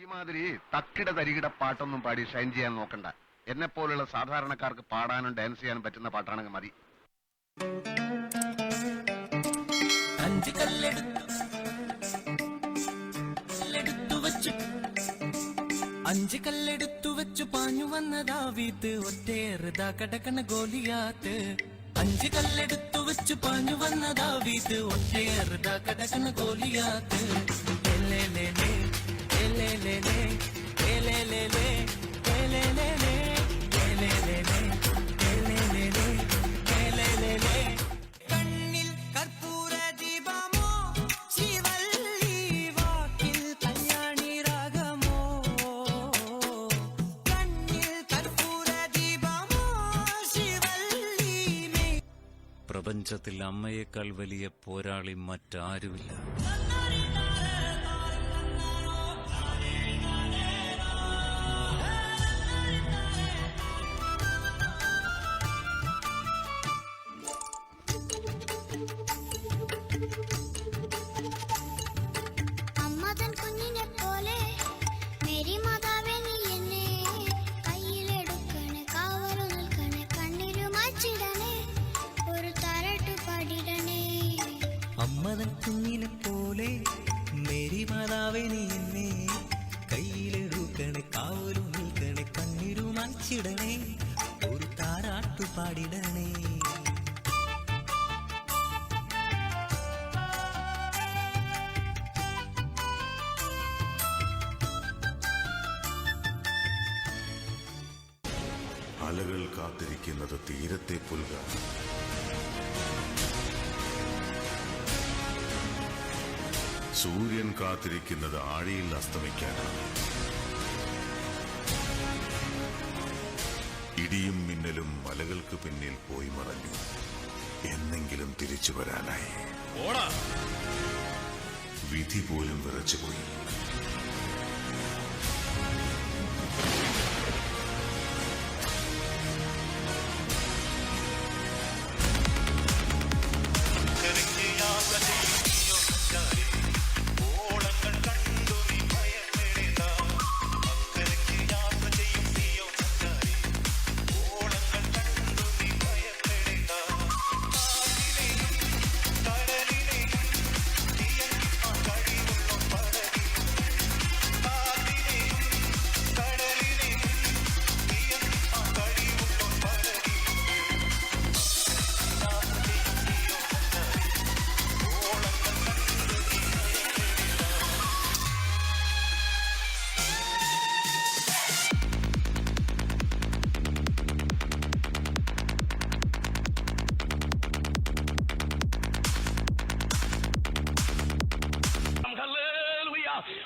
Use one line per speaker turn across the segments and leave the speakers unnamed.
ഈ മാതിരി തക്കിട തരികിട പാട്ടൊന്നും പാടി ഷൈൻ ചെയ്യാൻ നോക്കണ്ട. എന്നെ പോലുള്ള സാധാരണക്കാർക്ക് പാടാനും ഡാൻസ് ചെയ്യാനും പറ്റുന്ന പാട്ടാണെങ്കിൽ മതി.
അഞ്ച് കല്ലെടുത്തു കല്ലെടുത്തു അഞ്ച് കല്ലെടുത്തു വെച്ചു പാഞ്ഞു വന്നതാ വീത്ത് ഒറ്റേറുതാ കടക്കണ ഗോലിയാത്ത്. അഞ്ച് കല്ലെടുത്തു വെച്ചു പാഞ്ഞു വന്നതാ വീത്ത് ഒറ്റേറുതാ കടക്കണ ഗോലിയാത്ത്.
പ്രപഞ്ചത്തിൽ അമ്മയേക്കാൾ വലിയ പോരാളി മറ്റാരുമില്ല
പോലെ മേരി മാതാവേ നീ എന്നെ കയ്യിലെടുക്കണേ കാവലും നിൽക്കണേ കണ്ണിരു മാച്ചിടണേ ഒരു താരാട്ടു പാടിടണേ.
അലകൾ കാത്തിരിക്കുന്നത് തീരത്തെ പുൽകാൻ സൂര്യൻ കാത്തിരിക്കുന്നത് ആഴിയിൽ അസ്തമിക്കാനാണ് ഇടിയും മിന്നലും മലകൾക്ക് പിന്നിൽ പോയി മറഞ്ഞു. എന്നെങ്കിലും തിരിച്ചു വരാനായി. വിധി പോലും വിറച്ചുപോയി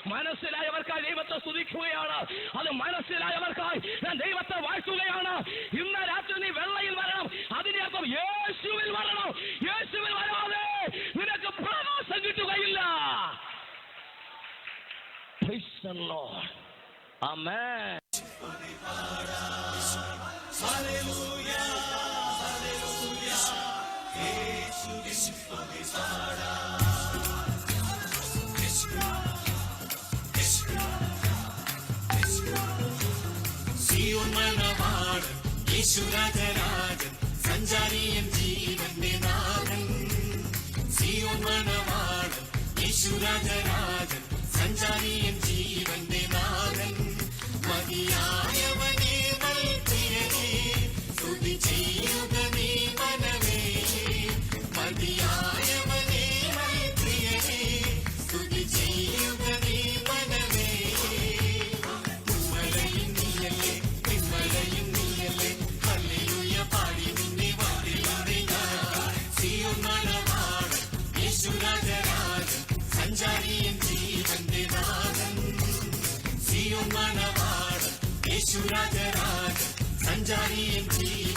മനസ്സിലായവർക്കായി ദൈവത്തെ സ്തുതിക്കുകയാണ്. അത് മനസ്സിലായവർക്കായി ഞാൻ ദൈവത്തെ വാഴ്ത്തുകയാണ്. ഇന്ന് രാത്രി നീ വെള്ളയിൽ വരണം. അതിന്റെ അർത്ഥം യേശുവിൽ വരണം. യേശുവിൽ വരാതെ നിനക്ക് പ്രവാസം കിട്ടുകയില്ല. Praise the Lord.
യേശുരാജരാജൻ സഞ്ചാരിയൻ ജീവന്റെ നാഥൻ. സിയോൻ മണവാളൻ യേശുരാജരാജൻ സഞ്ചാരിയൻ യേശുരാജരാജൻ സഞ്ചാരിയൻ ജീവന്റെ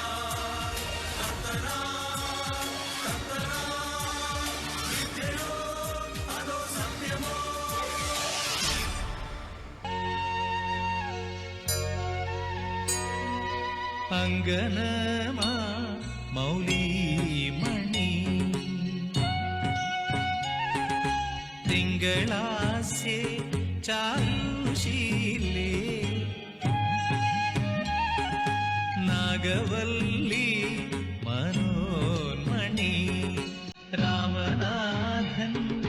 അങ്കനമാ മൗലി മണി തിങ്കളാസ്യേ ചാരുശീലേ. നാഗവല്ലി മനോന്മണി. രാമനാഥൻ